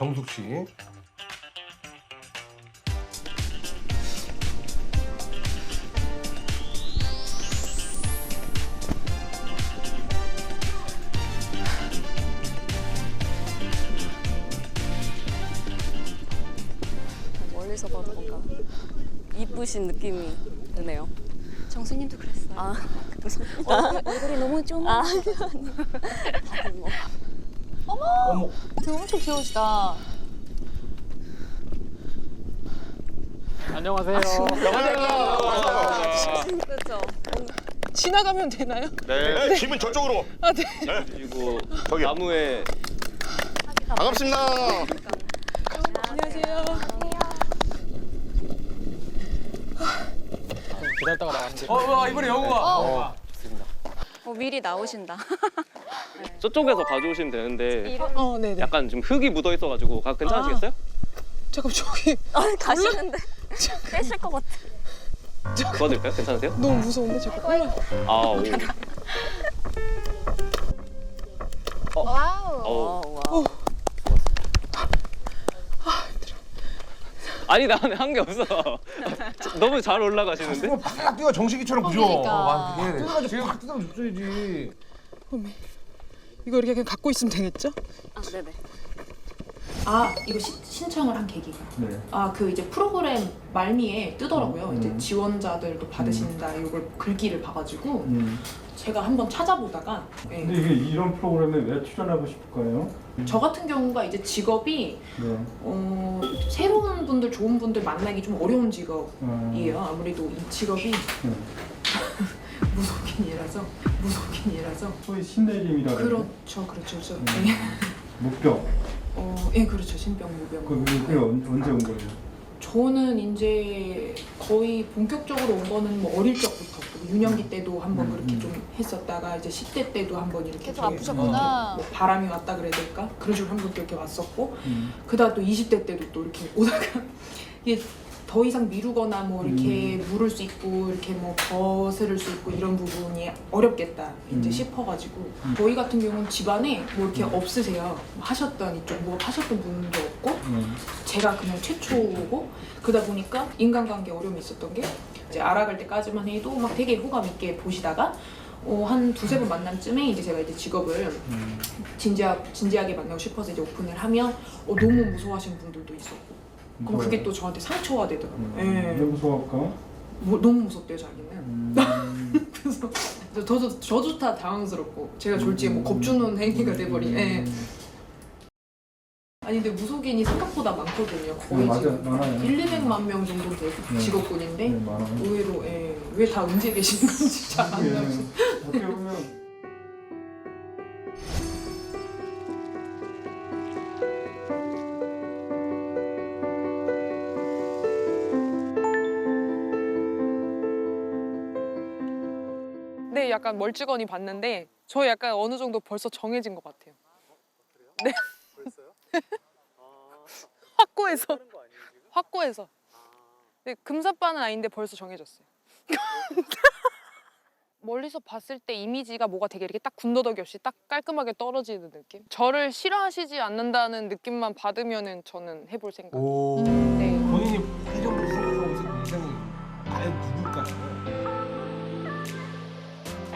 정숙 씨. 멀리서 봐도 뭔가 이쁘신 느낌이 드네요. 정수님도 그랬어요. 아, 감사합니다. 얼굴이 너무 좀. 아, 다들 뭐. 어머. 등 엄청 귀여우시다. 안녕하세요. 그렇죠. 지나가면 되나요? 네, 짐은 저쪽으로. 아, 네. 그리고 저기요. 나무에 반갑습니다. 안녕하세요. 기다렸다가 나왔는데 어, 와 이번에 영우가. 어. 어, 미리 나오신다. 저쪽에서 봐주시면 되는데 어, 네네. 약간 좀 흙이 묻어 있어가지고 가- 괜찮으시겠어요? 잠깐 저기 아, 가시는데 빼실 것 같아. 도와드릴까요? 괜찮으세요? 너무 무서운데 잠깐. 아, 오. 와우. 어. 와, 와. 아니 나는 한 게 없어. 너무 잘 올라가시는데? 팍 뛰어 정식이처럼 그죠? 그러니까. 아, 그게 뛰어가지고 팍 뛰어 줬어야지. 이거 이렇게 그냥 갖고 있으면 되겠죠? 아, 네네. 아 이거 시, 신청을 한 계기가 네. 아 그 이제 프로그램 말미에 뜨더라고요 음. 이제 지원자들도 받으신다 이걸 글귀를 봐가지고 음. 제가 한번 찾아보다가 예. 근데 이게 이런 프로그램에 왜 출연하고 싶을까요? 저 같은 경우가 이제 직업이 네. 어, 새로운 분들 좋은 분들 만나기 좀 어려운 직업이에요 어, 아무래도 이 직업이 네. 무속인이라서 무속인이라서 소위 신내림이라 그러죠. 그렇죠 그렇죠 그렇죠 음. 예. 목격. 어, 예 그렇죠 신병 무병 그 그게 언- 언제 온 거예요? 저는 이제 거의 본격적으로 온 거는 뭐 어릴 적부터 또 유년기 때도 한번 음, 그렇게 음. 좀 했었다가 이제 10대 때도 한번 이렇게 계속 아프셨구나. 뭐 바람이 왔다 그래야 될까 그런 식으로 한번 이렇게 왔었고 음. 그다음 또 20대 때도 또 이렇게 오다가 이게 더 이상 미루거나 뭐 이렇게 음. 물을 수 있고 이렇게 뭐 거스를 수 있고 이런 부분이 어렵겠다 이제 음. 싶어가지고 음. 저희 같은 경우는 집안에 뭐 이렇게 음. 없으세요 뭐 하셨던 이쪽 뭐 하셨던 분도 없고 음. 제가 그냥 최초고 그러다 보니까 인간관계 어려움이 있었던 게 이제 알아갈 때까지만 해도 막 되게 호감 있게 보시다가 어, 한 두세 번 만남쯤에 이제 제가 이제 직업을 음. 진지하, 진지하게 만나고 싶어서 이제 오픈을 하면 어, 너무 무서워하시는 분들도 있었고 그럼 그게 또 저한테 상처가 되더라고요. 음. 예. 왜 무서워할까? 뭐, 너무 무섭대요 자기는. 음. 그래서 저도 저도 다 당황스럽고 제가 졸지에 뭐 겁주는 행위가 돼버린. 예. 음. 아니 근데 무속인이 생각보다 많거든요. 거의 네, 맞아, 지금 많아요. 1, 200만 명 정도 돼 네. 직업군인데 네, 많아요. 의외로 예, 왜다 은재 계신 건지 잘안 예. 나요. 어떻게 보면 약간 멀찌건히 봤는데 저 약간 어느 정도 벌써 정해진 것 같아요. 네. 벌써요? 확고해서. 확고해서. 네, 금사빠는 아닌데 벌써 정해졌어요. 멀리서 봤을 때 이미지가 뭐가 되게 이렇게 딱 군더더기 없이 딱 깔끔하게 떨어지는 느낌? 저를 싫어하시지 않는다는 느낌만 받으면은 저는 해볼 생각. 오. 네. 본인이 예전 무슨 무슨 이상이 과연 누굴까요?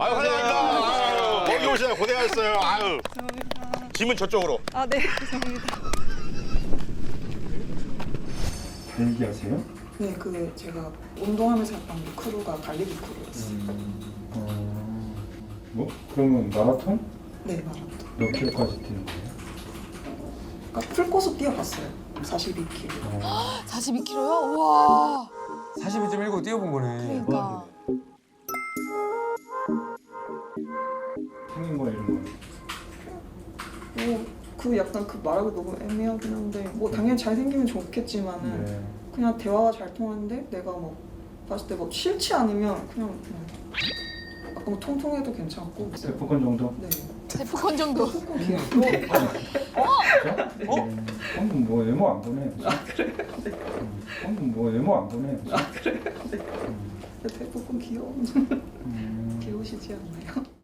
아유, 환영합니다. 거기 오시냐, 고생하셨어요. 아유. 짐은 저쪽으로. 아, 네. 달리기 하세요? 네, 그 제가 운동하면서 했던 그 크루가 갈리기 크루였어요. 어. 뭐? 그러면 마라톤? 네, 마라톤. 몇 킬로까지 뛰는 거예요? 그러니까 풀코스 뛰어봤어요. 42km. 어. 42kg요? 와. 42.19 뛰어본 거네. 그러니까. 그 약간 그 말하기 너무 애매하긴 한데 뭐 당연히 잘생기면 좋겠지만은 네. 그냥 대화가 잘 통하는데 내가 뭐 봤을 때 뭐 싫지 않으면 그냥 뭐 아까 뭐 통통해도 괜찮고 대포권 정도? 네. 대포권 정도. 조금 귀여워. 음, 방금 뭐 외모 안 보네. 아 그래요? 방금 뭐 외모 안 보네. 아 그래요? 대포권 귀여워. 음, 귀여우시지 않나요?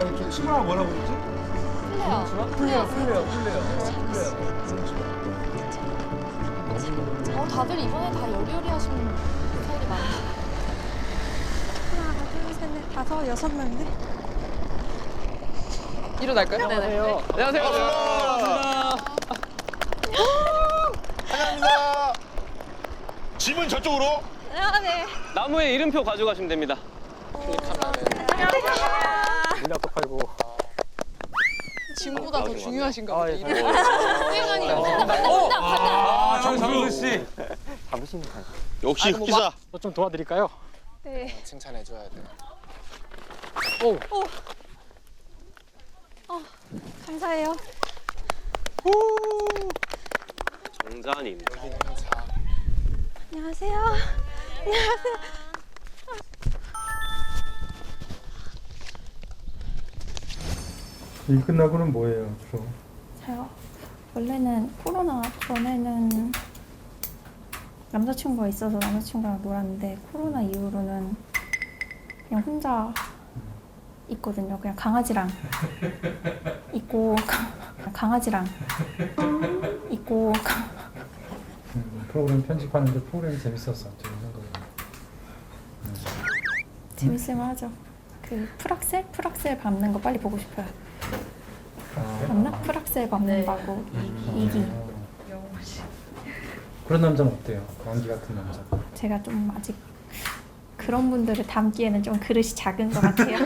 저 친구가 뭐라고 그랬지? 플레어. 플레어 플레어 플레어. 어, 다들 이번에 다 여리여리하신 스타일이 많아. 하나, 둘, 셋, 넷, 다섯, 여섯 명인데? 일어날까요? 네네. 안녕하세요. 환영합니다. 집은 저쪽으로. 아, 네. 나무에 이름표 가져가시면 됩니다. 짐보다 더 중요하신가 보다. 이름. 수영하니까 간다, 간다, 간다, 간다. 아 정수 씨. 역시 흑기사. 좀 도와드릴까요? 네. 칭찬해줘야 돼. 감사해요. 정자님. 안녕하세요. 일 끝나고는 뭐예요 주로? 저요. 원래는 코로나 전에는 남자친구가 있어서 남자친구랑 놀았는데 코로나 이후로는 그냥 혼자 있거든요. 그냥 강아지랑 있고 강아지랑 있고 음, 프로그램 편집하는데 프로그램이 재밌었어. 저 생각에. 재밌으면 하죠. 그 프락셀? 프락셀 밟는 거 빨리 보고 싶어요. 아, 맞나? 프락셀 밟는 거고 이기. 그런 남자는 어때요? 왕기 같은 남자. 제가 좀 아직 그런 분들을 담기에는 좀 그릇이 작은 것 같아요.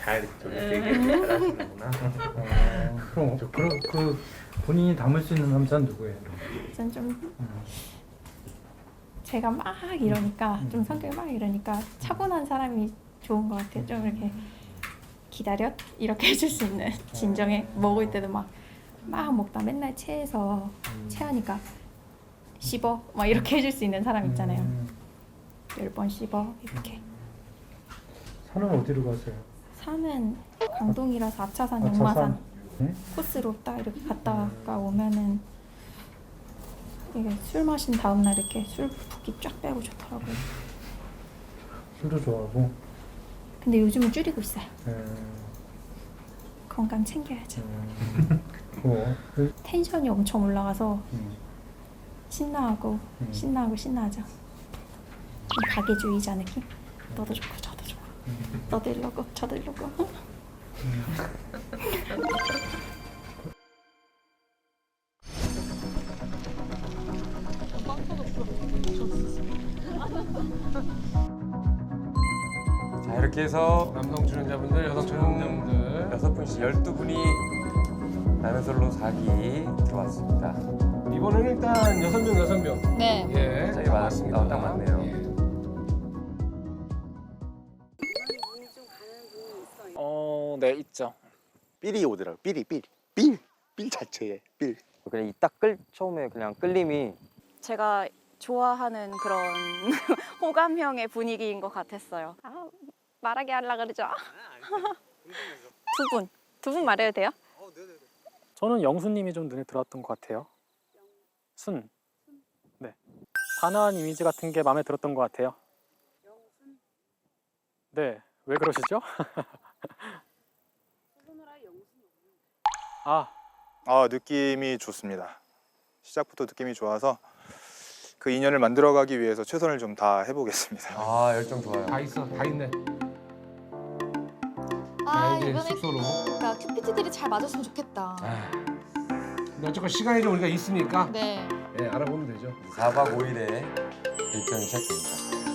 잘 잘하시는구나. 어, 그럼 그, 그, 그 본인이 담을 수 있는 남자는 누구예요? 전좀 음. 제가 막 이러니까 좀 음. 성격이 막 이러니까 차분한 사람이 좋은 것 같아요. 좀 이렇게 기다려 이렇게 해줄 수 있는 진정해 먹을 때도 막 막 먹다 맨날 체해서 음. 체하니까 씹어 막 이렇게 해줄 수 있는 사람 있잖아요. 음, 열 번 씹어 이렇게 산은 어디로 가세요? 산은 강동이라서 아차산? 용마산 네? 코스로 딱 이렇게 갔다가 오면은 이게 술 마신 다음 날 이렇게 술 붓기 쫙 빼고 좋더라고요. 술도 좋아하고. 근데 요즘은 줄이고 있어요. 음, 건강 챙겨야죠. 음, 뭐, 그, 텐션이 엄청 올라가서 음, 신나하고 음. 신나하고 신나하죠. 좀 가계주의자 느낌? 너도 좋고 저도 좋고 음. 너도 이러고 저도 이러고 자 이렇게 해서 남성 출연자분들, 여성 출연자분들. 여섯 분씩 열두 분이 나는 솔로 4기 들어왔습니다. 이번에는 일단 여섯 명 여섯 명. 네. 예. 짝이 많- 맞습니다. 어, 딱 맞네요. 예. 어, 네 있죠. 삘이 오더라고. 삘이 삘. 삘. 삘 자체에 삘. 그냥 이딱 끌 처음에 그냥 끌림이 제가 좋아하는 그런 호감형의 분위기인 것 같았어요. 아, 말하게 하려 그러죠. 두 분, 두 분 말해도 돼요? 저는 영수님이 좀 눈에 들어왔던 것 같아요. 순. 네. 단아한 이미지 같은 게 마음에 들었던 것 같아요. 네. 왜 그러시죠? 아, 아 느낌이 좋습니다. 시작부터 느낌이 좋아서 그 인연을 만들어가기 위해서 최선을 좀 다 해보겠습니다. 아 열정 좋아요. 다 있어, 다 있네. 아, 이제 이번에 숙소로. 그러니까 큐피트들이 잘 맞았으면 좋겠다. 아, 근데 어쨌건 시간이 좀 우리가 있으니까 네. 예, 알아보면 되죠. 4박 5일의 일정이 시작됩니다.